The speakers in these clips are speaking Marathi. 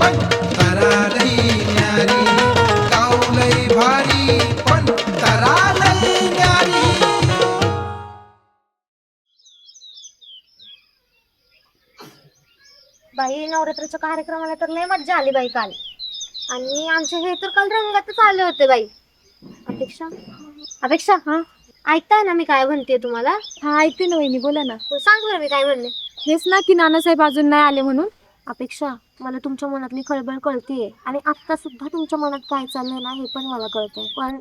पण तरालई न्यारी. गावलई भारी पण तरालई न्यारी. बाई नवरात्राच्या कार्यक्रमाला तर लय मज्जा आली बाई काल. आणि आमचे हे तर काल रंगातच आले होते बाई. अपेक्षा? अपेक्षा हा? ऐकताय ना मी काय म्हणते तुम्हाला? हा ऐकते ना वहिनी बोला ना. हो, सांग बरं मी काय म्हणले. हेच ना की नानासाहेब अजून नाही आले म्हणून. अपेक्षा मला तुमच्या मनातली खळबळ कळतीये. आणि आता सुद्धा तुमच्या मनात काय चाललंय ना हे पण मला कळतंय. पण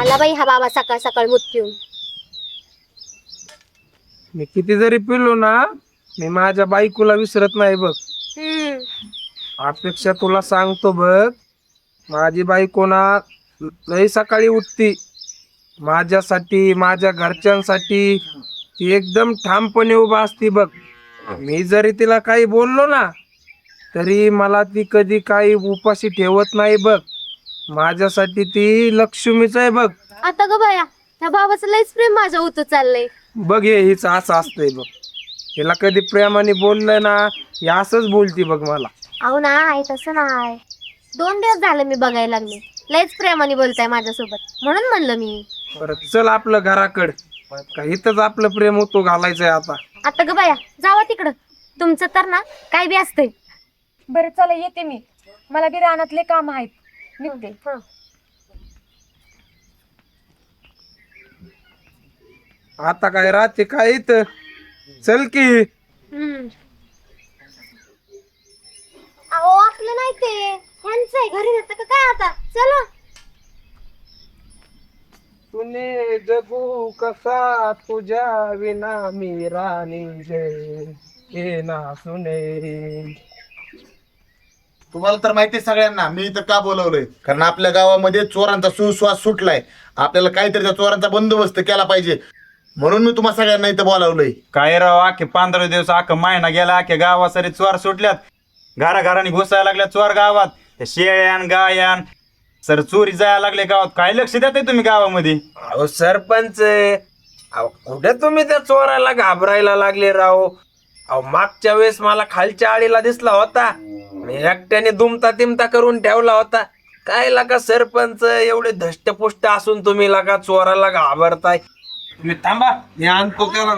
आला बाई हा बाबा सकाळ सकाळ मृत्यू. मी किती जरी पिलो ना मी माझ्या बायकोला विसरत नाही बघ. अपेक्षा तुला सांगतो बघ माझी बायको ना लई सकाळी उठती. माझ्यासाठी माझ्या घरच्यांसाठी ती एकदम ठामपणे उभा असती बघ. मी जरी तिला काही बोललो ना तरी मला ती कधी काही उपाशी ठेवत नाही बघ. माझ्यासाठी ती लक्ष्मीच आहे बघ. आता ग बाया त्या बाबाचं लयच प्रेम माझ्या होत चाललंय. बघ हे हिच असं असतंय बघ. तिला कधी प्रेमाने बोललं ना हे असंच बोलती बघ मला. अहो नाही तसं नाही. दोन दिवस झाले मी बघायला लागले. लयच प्रेमाने बोलताय माझ्यासोबत. म्हणून म्हणलं मी. परत चल आपलं घराकड. का इथंच आपलं प्रेम होतो घालायचंय आता. आता ग बाया जावा तिकडं. तुमचं तर ना काय बी असतंय. बरं चला येते मी. मला बी रानातले काम आहेत. निघते. हं. आता काय राहते काय इथं? चल की. हम्म. अहो आपलं नाही ते ह्यांचं आहे घरी जातं का? काय आता? चला. तुने जगू कसा? तुझ्या विना मी राणी ये ना सुने. तुम्हाला तर माहिती आहे सगळ्यांना मी इथं का बोलवलंय? कारण आपल्या गावामध्ये चोरांचा सुश्वास सुटलाय. आपल्याला काहीतरी त्या चोरांचा बंदोबस्त केला पाहिजे. म्हणून मी तुम्हाला सगळ्यांना इथं बोलावलंय. काय राव अख्खे पंधरा दिवस अख्खा महिना गेला अख्ख्या गावात सारे चोर सुटल्यात. घराघरांनी घुसायला लागल्या चोर गावात. त्या शेळ्यान गायान सर चोरी जायला लागले गावात. काय लक्ष देताय तुम्ही गावामध्ये? अहो सरपंच अहो कुठे तुम्ही त्या चोराला घाबरायला लागले राव? अहो मागच्या वेळेस मला खालच्या आळीला दिसला होता. मी एकट्याने दुमता तिमता करून ठेवला होता. काय लागा सरपंच एवढे धष्टपुष्ट असून तुम्ही लागा चोराला घाबरताय. तुम्ही थांबा मी आणतो त्याला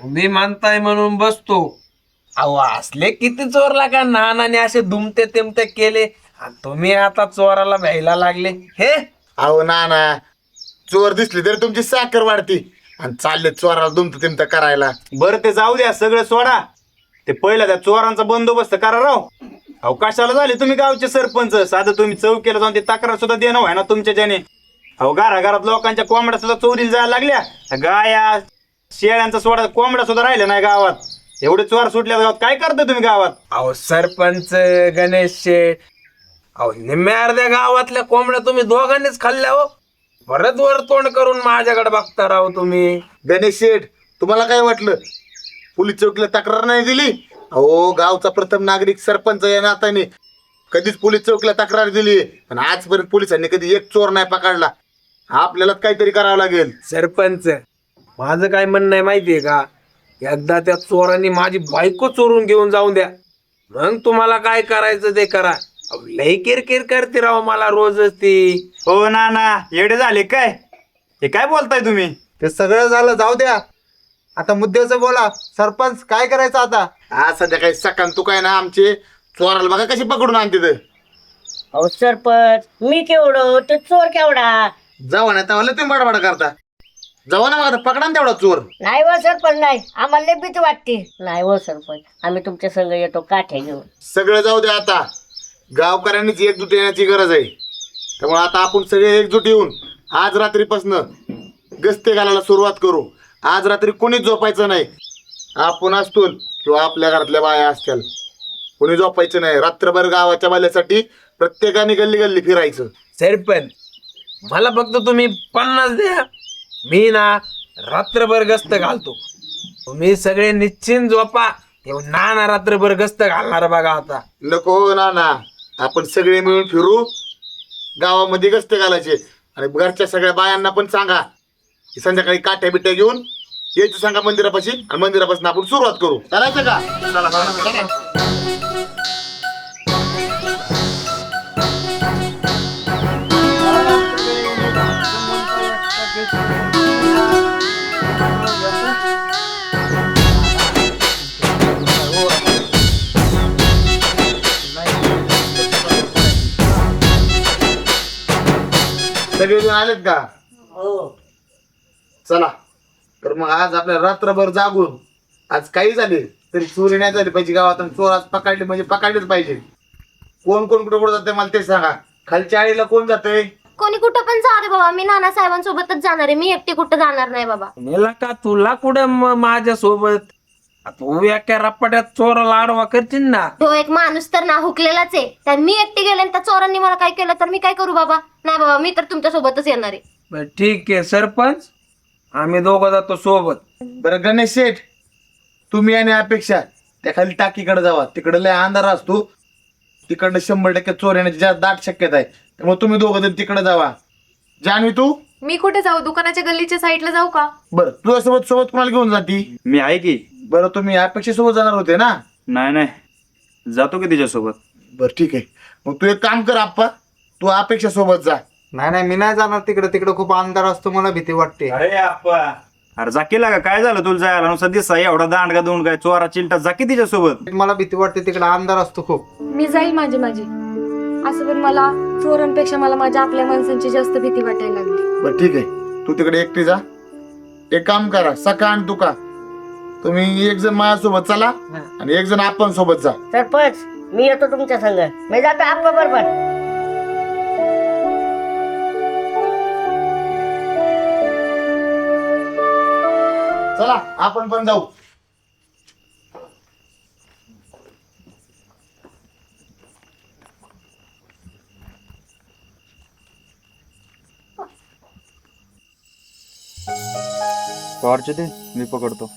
तुम्ही मानताय म्हणून बसतो. अहो असले किती चोर लागा नानाने असे दुमते तिमते केले. आणि तुम्ही आता चोराला भ्यायला लागले. हे? अहो नाना चोर दिसली तरी तुमची साखर वाढती. आणि चालले चोराला दुमत तिमत करायला. बरं ते जाऊ द्या सगळं सोडा. ते पहिला त्या चोरांचा बंदोबस्त करा राव. अहो कशाला झाले तुम्ही गावचे सरपंच? साधं तुम्ही चौकीला जाऊन ते तक्रार सुद्धा देणं व्हाय ना तुमच्या ज्याने. अहो घराघरात लोकांच्या कोंबड्या सुद्धा चोरीला जायला लागल्या. गाया शेळ्यांचा सोडा कोंबड्या सुद्धा राहिल्या नाही गावात. एवढे चोर सुटल्या गावात. काय करता तुम्ही गावात? अहो सरपंच गणेश शेठ अहो निम्म्या अर्ध्या गावातल्या कोंबड्या तुम्ही दोघांनीच खाल्ल्या हो. परत वर तोंड करून माझ्याकडे बघता राव तुम्ही. गणेश शेठ तुम्हाला काय वाटलं? पोलीस चौकीला तक्रार नाही दिली? अहो गावचा प्रथम नागरिक सरपंच या नात्याने कधीच पोलीस चौकीला तक्रार दिली. पण आजपर्यंत पोलिसांनी कधी एक चोर नाही पकडला. आपल्याला काहीतरी करावं लागेल. सरपंच माझं काय म्हणणं आहे माहितीये का? एकदा त्या चोरांनी माझी बायको चोरून घेऊन जाऊन द्या. मग तुम्हाला काय करायचं ते करा. अहो, लई किरकिर करते राव मला रोजच ती. हो ना ना. एवढे झाले काय? हे काय बोलताय तुम्ही? ते सगळं झालं जाऊ द्या. आता मुद्द्याचं बोला. सरपंच काय करायचं आता? आज संध्याकाळी सकाळ तू काय ना आमचे चोराला बघा कशी पकडून आणते ते. अहो सरपंच मी केवढं? ते चोर केवढा? नाही तर तुम्ही बडबड करता. जावा ना मग आता पकडा ना तेवढा चोर. नाही हो सरपंच नाही. आम्हाला लय भीती वाटते. नाही हो सरपंच आम्ही तुमच्या संग येतो काठ्या घेऊन. सगळं जाऊ दे आता. गावकऱ्यांनीच एकजूट येण्याची गरज आहे. त्यामुळे आता आपण सगळे एकजूट येऊन आज रात्रीपासनं गस्ते घालायला सुरुवात करू. आज रात्री कोणीच झोपायचं नाही. आपण असतो किंवा आपल्या घरातल्या बाया असतील कोणी झोपायचं नाही. रात्रभर गावाच्या बाल्यासाठी प्रत्येकाने गल्ली गल्ली फिरायचं. सरपंच मला फक्त तुम्ही पन्नास द्या. मी ना रात्रभर गस्त घालतो. तुम्ही सगळे निश्चिंत झोपा तेव्हा नाना रात्रभर गस्त घालणार बघा आता. नको ना ना आपण सगळे मिळून फिरू. गावामध्ये गस्त घालायचे. आणि घरच्या सगळ्या बायांना पण सांगा. की संध्याकाळी काठ्या बिट्या घेऊन यायचं सांगा मंदिरापाशी आणि मंदिरापासून आपण सुरुवात करू. करायचं का? चला. सगळेजण आलेत का? हो. चला. तर मग आज आपल्या रात्रभर जागून आज काही झाले तरी चोरी नाही झाली पाहिजे गावात आणि चोर आज पकडले म्हणजे पकडलेच पाहिजे. कोण कोण कुठं कुठं जाते मला ते सांगा. खालच्या आळीला कोण जाते कोणी कुठं पण जा रे बाबा. मी नाना साहेबांसोबतच जाणार आहे. मी एकटी कुठं जाणार नाही बाबा. नेला का तुला कुठं माझ्या सोबत तू एका रप्पाट्यात चोराला आडवा करशील ना? तो एक माणूस तर ना हुकलेलाच आहे. तर मी एकटी गेले आणि त्या चोरांनी मला काय केलं? तर मी काय करू बाबा? नाही बाबा मी तर तुमच्या सोबतच येणार आहे. बरं, ठीक आहे सरपंच. आम्ही दोघं जातो सोबत. बरं गणेश शेठ तुम्ही आणि अपेक्षा त्या खाली टाकीकडे जावा. तिकडे लय अंधार असतो. तिकडनं शंभर टक्के चोर येण्याची जास्त दाट शक्यता आहे. त्यामुळे तुम्ही दोघं जण तिकडे जावा. जान्हवी तू? मी कुठे जाऊ? दुकानाच्या गल्लीच्या साईडला जाऊ का? बरं तुझ्यासोबत सोबत कोणाला घेऊन जाती? मी आहे की? बरं तुम्ही अपेक्षेसोबत जाणार होते ना? नाही नाही. जातो की तिच्यासोबत. बरं ठीक आहे. मग तू एक काम कर आप्पा. तू अपेक्षा सोबत जा. नाही नाही मी नाही जाणार तिकडे. तिकडे खूप अंधार असतो मला भीती वाटते. अरे आप्पा. अरे जाकीला का? काय झालं तुला जायला? नुसतं दिसा एवढा दांडगा दोन काय चोरा चिलटा. जाकी तिच्यासोबत. मला भीती वाटते तिकडे अंधार असतो खूप. मी जाईल माझी माझी. असं पण मला चोरांपेक्षा मला माझ्या आपल्या माणसांची जास्त भीती वाटायला लागली. बरं ठीक आहे. तू तिकडे एकटी जा. एक काम करा सका आणि तुका तुम्ही एक जण माझ्यासोबत चला आणि एक जण आपण सोबत जा. सरपंच मी येतो तुमच्या संग. मी जातो आप्पा बरोबर. चला आपण पण जाऊ. दे मी पकडतो.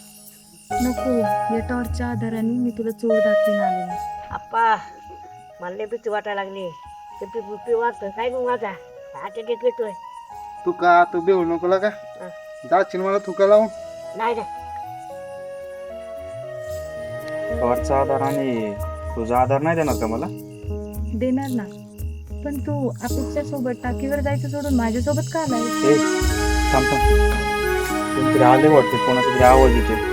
नको या टॉर्चच्या आधाराने मी तुला चोर दाखवीन आले आप्पा मला लय भीती वाटायला लागली. ते पी पी वाटतं काय मग माझा? हार्ट अटॅक येतोय तू का तू बेहू नको का जाशील मला थुका लावून. नाही ना टॉर्चचा आधार आणि तुझा आधार नाही देणार का मला? देणार ना. पण तू अपेक्षा सोबत टाकीवर जायचं सोडून माझ्यासोबत का आलाय ए थांब थांब. कोणतरी आले वाटते कोणाचा तरी आवाज येते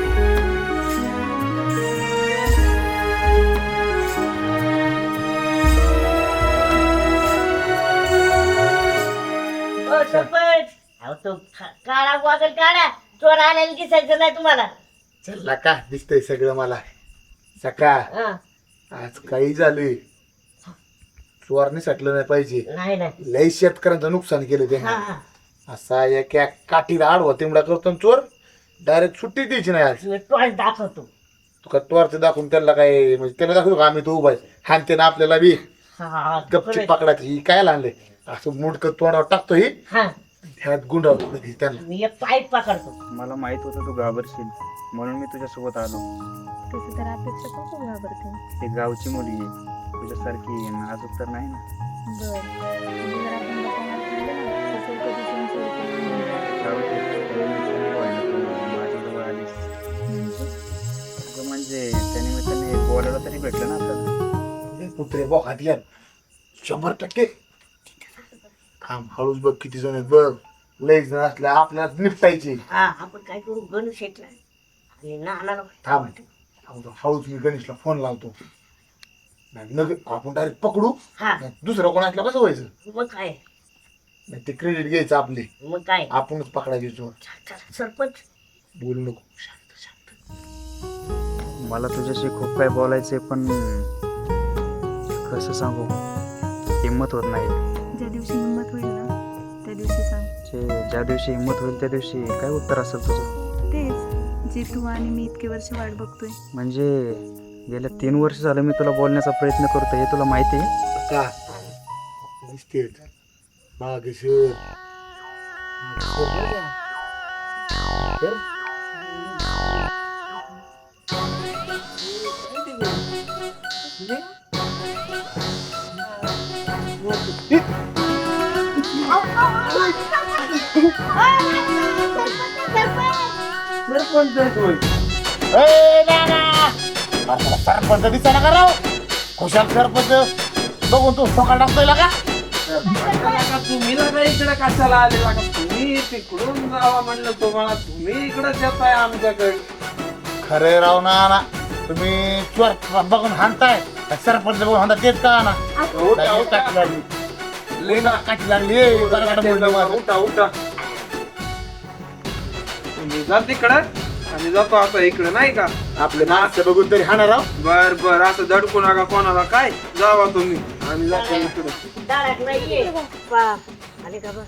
तो खा- वागल काढा चोर आलेला दिसायचं नाही तुम्हाला. चला का? दिसतंय सगळं मला. सका. हा. आज काही झाले. चोरने सटलं नाही पाहिजे. नाही नाही. लय शेतकऱ्यांचं नुकसान केलं हा हा. असा एका काठीला आडवा तिमडा करतो आणि चोर डायरेक्ट सुट्टी द्यायची नाही आज. मी टॉर्च दाखवतो. तुका टॉर्च दाखवून त्याला काय म्हणजे त्याला दाखवतो का आम्ही तो उभा आहे? हानते ना आपल्याला बी. हा हा गपची खरंय. पकडायची. ही काय आणले असं मुडकं तोंडावर टाकतो ही. हा. ह्यात गुंडावतो लगेच त्यांना. मी एक पाईप पकडतो. मला माहीत होतं तू घाबरशील. म्हणून मी तुझ्यासोबत आलो. तसं तर अपेक्षा खूप घाबरते? ती गावची मुली आहे. तुझ्यासारखी नाजूक तर नाही ना. बरं. जर आपण कधी तू माझ्याजवळ आलीस म्हणजे अगं म्हणजे त्या निमित्ताने बोलायला तरी भेटलं ना आपल्याला हे कुत्रे बोखात या शंभर टक्के. थांब हळूच बघ किती जण आहेत. बघ लय जण असल्या आपल्याला निपटायचे. हा आपण काय करू? गणू शेटला आणि नाना थांब. थांब, हळूच मी गणेशला फोन लावतो. नाही नग आपण डायरेक्ट पकडू. हा. नाही दुसरं कोण असलं कसं व्हायचं? मग काय? नाही ते क्रेडिट घ्यायचं आपले. मग काय? आपणच पकडायचे चोर सरपंच. बोलू नको. शांत शांत. मला तुझ्याशी खूप काय बोलायचंय पण कसं सांगू? हिंमत होत नाही. जे ज्या दिवशी हिंमत होईल त्या दिवशी काय उत्तर असेल तुझं? तेच. जे तू आणि मी इतके वर्ष वाट बघतोय. म्हणजे गेल्या तीन वर्ष झालं मी तुला बोलण्याचा प्रयत्न करतो हे तुला माहिती आहे? का दिसते सरपंच आहे तू. ए, नाना! अरे त्याला सरपंच दिसायला का राव खुशाल सरपंच बघून तू सकाळ टाकतोय का का तुम्ही लगा इकडे कशाला आलेला का तुम्ही तिकडून जावा म्हणलं तुम्हाला तुम्ही इकडे येताय आमच्याकडे खरे राव ना तुम्ही चोर बघून हाणताय सरपंच बघून हाणता तेच का ना उठा, उठा. लागली लागली मोडलं माझं. उठा उठा तुम्ही जा तिकडं आणि जातो आता इकडे नाही का? आपले बघून तरी हाणा राव. बर बर असं दडकू नका कोणाला काय? जावा तुम्ही. आम्ही जातो इकडे. दारात नाहीये. वा आले का बघ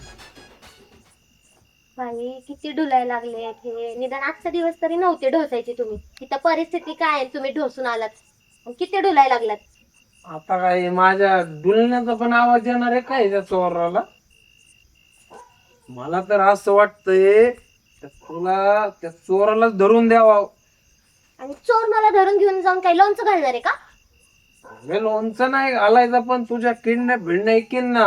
बाई किती डुलाय लागले हे. निदान आजचा दिवस तरी नव्हते ढोसायचे तुम्ही. तिथं परिस्थिती काय आहे? तुम्ही ढोसून आलात. आणि किती डुलाय लागलात? आता काय माझ्या डुलण्याचा पण आवाज येणार आहे काय त्या चोराला? मला तर असं वाटतंय त्या तुला त्या चोरालाच धरून द्यावा. आणि चोर मला धरून घेऊन जाऊन काही लोणचं घालणार आहे का? हे लोणचं नाही घालायचं पण तुझ्या किडण्या भिडण्या ऐकीन ना.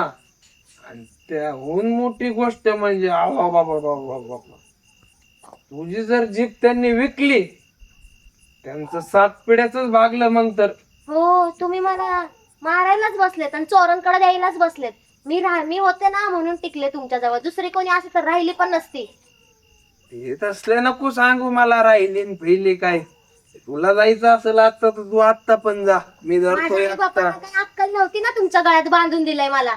आणि त्याहून मोठी गोष्ट म्हणजे आवा बाबा बाबा बाबा तुझी जर जीप त्यांनी विकली त्यांचं सात पिढ्याच भागलं मग तर. हो तुम्ही मला मारायलाच बसलेत आणि चोरांकडे द्यायलाच बसलेत. मी राह मी होते ना म्हणून टिकले तुमच्या जवळ. दुसरी कोणी असे तर राहिली पण नसती. ते तसले नको सांगू मला राहिली न पहिली काय. तुला जायचं असेल आता तर तू आत्ता पण जा. मी धरतोय माझ्या आई आता बापाला काही अक्कल नव्हती ना तुमच्या गळ्यात बांधून दिलंय मला.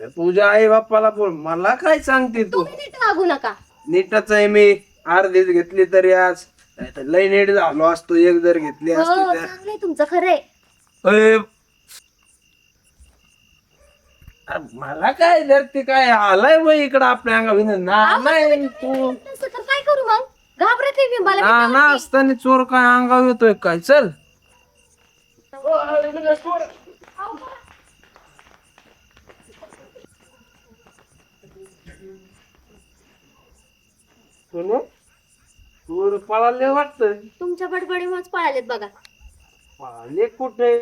तर तुझ्या आई बापाला बोल. मला काय सांगते तू? तुम्ही नीट वागू नका. नीटच आहे मी. अर्धीच घेतली तरी आज. नाहीतर लय नीट झालो असतो एक जर घेतली हो असती तर. चांगलंय तुमचं खरंय. अय, अरे मला काय जर ते काय आलाय मग इकडं आपल्या अंगावर ना नाही तू. तसं तर काय करू मग? घाबरते मी मला ना. असताना चोर काय अंगावर येतोय काय? चल. सोनू? चोर पळाले वाटतंय तुमच्या बडबडीमुळेच पळालेत बघा. पळाले कुठे?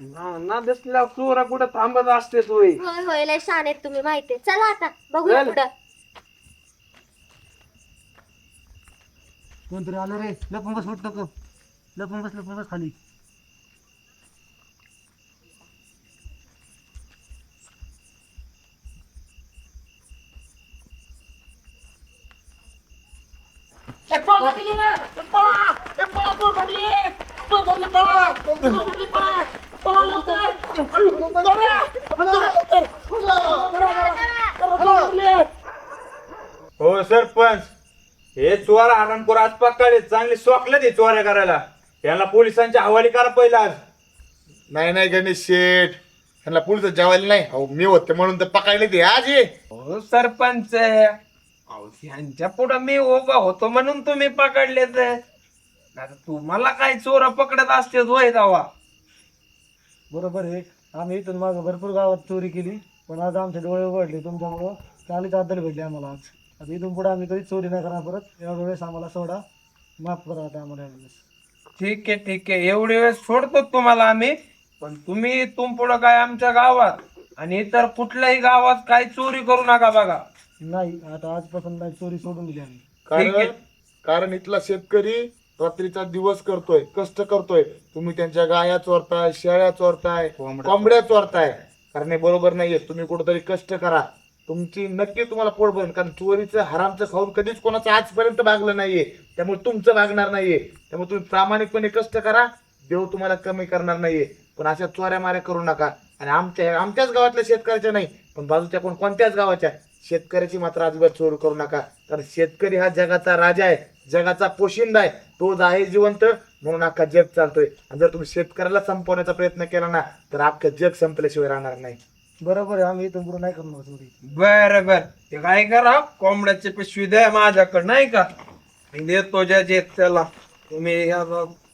ना ना दिसल्या चोरा कुठे थांबत असते तू होय होय लय शान आहेत तुम्ही माहितीये चला आता बघूया चल. पुढं. कोणतरी आलं रे? लपून बस उठ नको. लपून बस लपून बस खाली. हो सरपंच. हे चोर आरामपूर आज पकडले चांगले सोकले ते चोऱ्या करायला. यांना पोलिसांच्या हवाली करा पहिला आज. नाही नाही गणेश शेठ. त्यांना पुढचं जेवायला नाही. अहो मी होते म्हणून तर पकायले ते आज ये हो सरपंच. ह्यांच्या पुढे मी उभा होतो म्हणून तुम्ही पकडले तर. तुम्हाला काय चोर पकडत असते होय दावा? बरोबर आहे. आम्ही इथून मागं भरपूर गावात चोरी केली. पण आज आमचे डोळे उघडले तुमच्यामुळं. चांगलीच आदल भेटली आम्हाला आज. आता इथून पुढे आम्ही कधीच चोरी नाही करणार परत. एवढ्या वेळेस आम्हाला सोडा. माफ करा आता आम्हाला ठीक आहे ठीक आहे. एवढी वेळ सोडतो तुम्हाला आम्ही. पण तुम्ही इथून पुढं काय आमच्या गावात आणि इतर कुठल्याही गावात काय चोरी करू नका बघा. नाही आता आजपासून नाही चोरी सोडून दिली आम्ही. कारण कारण इथला शेतकरी रात्रीचा दिवस करतोय कष्ट करतोय. तुम्ही त्यांच्या गाया चोरताय शेळ्या चोरताय कोंबड्या चोरताय. कारण हे बरोबर नाहीये. तुम्ही कुठेतरी कष्ट करा. तुमची नक्की तुम्हाला पोट भरेल. कारण चोरीचं हरामचं खाऊन कधीच कोणाचं आजपर्यंत भागलं नाहीये. त्यामुळे तुमचं भागणार नाहीये. त्यामुळे तुम्ही प्रामाणिकपणे कष्ट करा. देव तुम्हाला कमी करणार नाहीये. पण अशा चोऱ्या माऱ्या करू नका. आणि आमच्या आमच्याच गावातल्या शेतकऱ्याच्या नाही पण बाजूच्या कोण कोणत्याच गावाच्या. शेतकऱ्याची मात्र अजिबात चोरी करू नका. कारण शेतकरी हा जगाचा राजा आहे जगाचा पोशिंदा आहे. तोच आहे जिवंत म्हणून अख्खा जग चालतोय. आणि जर तुम्ही शेतकऱ्याला संपवण्याचा प्रयत्न केला ना तर अख्खं जग संपल्याशिवाय राहणार नाही. बरोबर आहे आम्ही इथून पुढे नाही करणार चोरी बर बर. ते काय करा कोंबड्याची पिशवी द्या माझ्याकडे नाही का? मी देतो ज्या जे त्याला. तुम्ही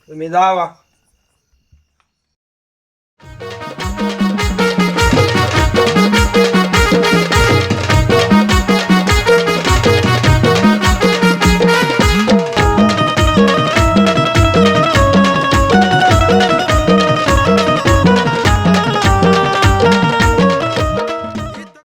तुम्ही जावा